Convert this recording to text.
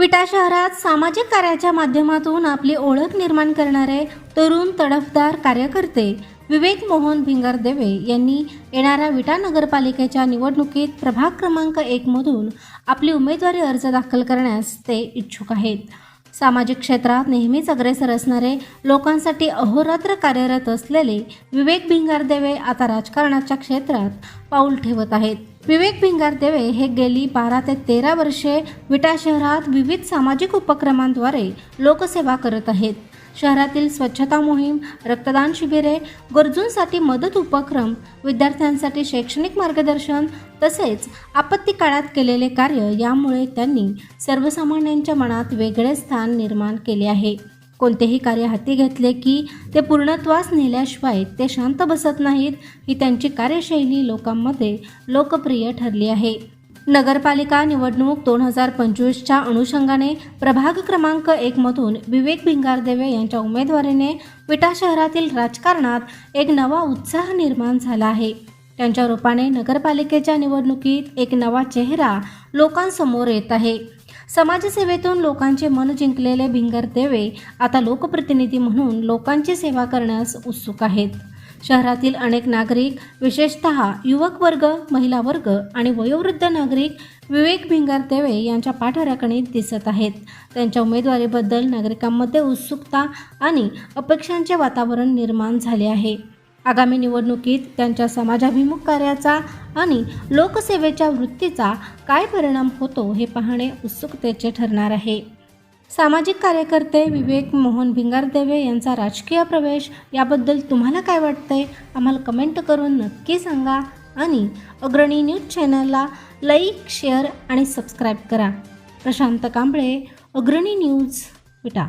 विटा शहरात सामाजिक कार्याच्या माध्यमातून आपली ओळख निर्माण करणारे तरुण तडफदार कार्यकर्ते विवेक मोहन भिंगरदेवे यांनी येणाऱ्या विटा नगरपालिकेच्या निवडणुकीत प्रभाग क्रमांक एकमधून आपली उमेदवारी अर्ज दाखल करण्यास ते इच्छुक आहेत. सामाजिक क्षेत्रात नेहमीच अग्रेसर असणारे लोकांसाठी अहोरात्र कार्यरत असलेले विवेक भिंगारदेवे आता राजकारणाच्या क्षेत्रात पाऊल ठेवत आहेत. विवेक भिंगारदेवे हे गेली बारा ते तेरा वर्षे विटा शहरात विविध सामाजिक उपक्रमांद्वारे लोकसेवा करत आहेत. शहरातील स्वच्छता मोहीम रक्तदान शिबिरे गरजूंसाठी मदत उपक्रम विद्यार्थ्यांसाठी शैक्षणिक मार्गदर्शन तसेच आपत्ती काळात केलेले कार्य यामुळे त्यांनी सर्वसामान्यांच्या मनात वेगळे स्थान निर्माण केले आहे. कोणतेही कार्य हाती घेतले की ते पूर्णत्वास नेल्याशिवाय ते शांत बसत नाहीत ही त्यांची कार्यशैली लोकांमध्ये लोकप्रिय ठरली आहे. नगरपालिका निवडणूक दोन हजार पंचवीसच्या अनुषंगाने प्रभाग क्रमांक एकमधून विवेक भिंगारदेवे यांच्या उमेदवारीने विटा शहरातील राजकारणात एक नवा उत्साह निर्माण झाला आहे. त्यांच्या रूपाने नगरपालिकेच्या निवडणुकीत एक नवा चेहरा लोकांसमोर येत आहे. समाजसेवेतून लोकांचे मन जिंकलेले भिंगर देवे आता लोकप्रतिनिधी म्हणून लोकांची सेवा करण्यास उत्सुक आहेत. शहरातील अनेक नागरिक विशेषत युवक वर्ग महिला वर्ग आणि वयोवृद्ध नागरिक विवेक भिंगार देवे यांच्या पाठराखणीत दिसत आहेत. त्यांच्या उमेदवारीबद्दल नागरिकांमध्ये उत्सुकता आणि अपेक्षांचे वातावरण निर्माण झाले आहे. आगामी निवडणुकीत त्यांच्या समाजाभिमुख कार्याचा आणि लोकसेवेच्या वृत्तीचा काय परिणाम होतो हे पाहणे उत्सुकतेचे ठरणार आहे. सामाजिक कार्यकर्ते विवेक मोहन भिंगारदेवे यांचा राजकीय प्रवेश याबद्दल तुम्हाला काय वाटतंय? आम्हाला कमेंट करून नक्की सांगा आणि अग्रणी न्यूज चॅनलला लाईक शेअर आणि सबस्क्राईब करा. प्रशांत कांबळे अग्रणी न्यूज विटा.